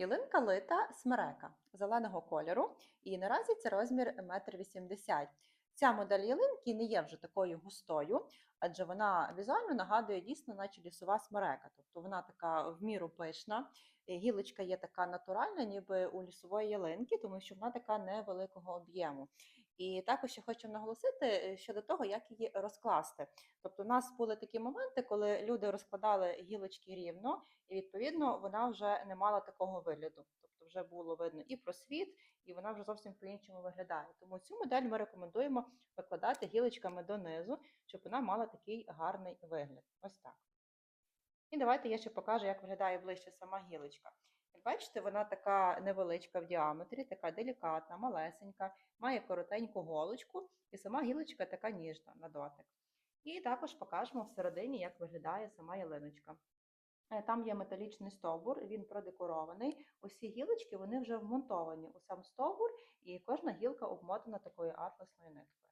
Ялинка лита смерека зеленого кольору, і наразі це розмір 1,80 м. Ця модель ялинки не є вже такою густою, адже вона візуально нагадує дійсно, наче лісова смерека. Тобто вона така в міру пишна, е, гілочка є така натуральна, ніби у лісової ялинки, тому що вона така невеликого об'єму. І також ще хочу наголосити е, щодо того, як її розкласти. Тобто, у нас були такі моменти, коли люди розкладали гілочки рівно, і відповідно вона вже не мала такого вигляду. Тобто вже було видно і просвіт, і вона вже зовсім по-іншому виглядає. Тому цю модель ми рекомендуємо викладати гілочками донизу, щоб вона мала такий гарний вигляд. Ось так. І давайте я ще покажу, як виглядає ближче сама гілочка. Як бачите, вона така невеличка в діаметрі, така делікатна, малесенька, має коротеньку голочку, і сама гілочка така ніжна на дотик. І також покажемо всередині, як виглядає сама ялиночка. Е, Там є металічний стовбур, він продекорований. Усі гілочки вони вже вмонтовані у сам стовбур, і кожна гілка обмотана такою атласною ниткою.